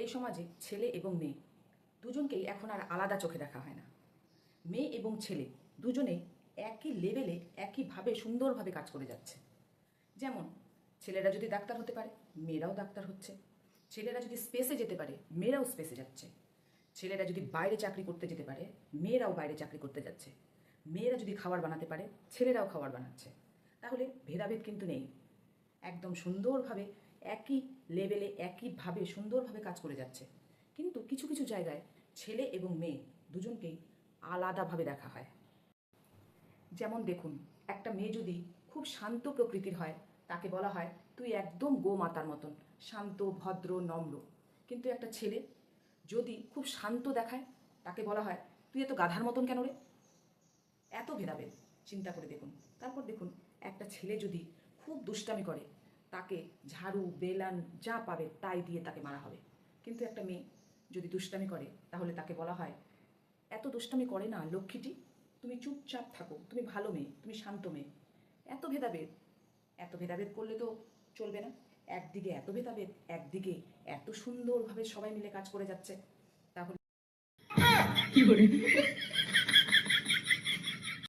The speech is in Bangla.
এই সমাজে ছেলে এবং মেয়ে, দুজনকেই এখন আর আলাদা চোখে দেখা হয় না। মেয়ে এবং ছেলে দুজনে একই লেভেলে, একইভাবে সুন্দরভাবে কাজ করে যাচ্ছে। যেমন, ছেলেরা যদি ডাক্তার হতে পারে, মেয়েরাও ডাক্তার হচ্ছে। ছেলেরা যদি স্পেসে যেতে পারে, মেয়েরাও স্পেসে যাচ্ছে। ছেলেরা যদি বাইরে চাকরি করতে যেতে পারে, মেয়েরাও বাইরে চাকরি করতে যাচ্ছে। মেয়েরা যদি খাবার বানাতে পারে, ছেলেরাও খাবার বানাচ্ছে। তাহলে ভেদাভেদ কিন্তু নেই। একদম সুন্দরভাবে একই লেভেলে, একইভাবে, সুন্দরভাবে কাজ করে যাচ্ছে। কিন্তু কিছু কিছু জায়গায় ছেলে এবং মেয়ে দুজনকেই আলাদাভাবে দেখা হয়। যেমন দেখুন, একটা মেয়ে যদি খুব শান্ত প্রকৃতির হয়, তাকে বলা হয়, তুই একদম গোমাতার মতন, শান্ত, ভদ্র, নম্র। কিন্তু একটা ছেলে যদি খুব শান্ত দেখায়, তাকে বলা হয়, তুই এত গাধার মতন কেন রে? এত ভেদাভেদ, চিন্তা করে দেখুন। তারপর দেখুন, একটা ছেলে যদি খুব দুষ্টামি করে তাকে ঝাড়ু, বেলান যা পাবে তাই দিয়ে তাকে মারা হবে। কিন্তু একটা মেয়ে যদি দুষ্টামি করে, তাহলে তাকে বলা হয়, এত দুষ্টামি করে না লক্ষ্মীটি, তুমি চুপচাপ থাকো, তুমি ভালো মেয়ে, তুমি শান্ত মেয়ে। এত ভেদাভেদ এত ভেদাভেদ করলে তো চলবে না। একদিকে এত ভেদাভেদ, একদিকে এত সুন্দরভাবে সবাই মিলে কাজ করে যাচ্ছে। তাহলে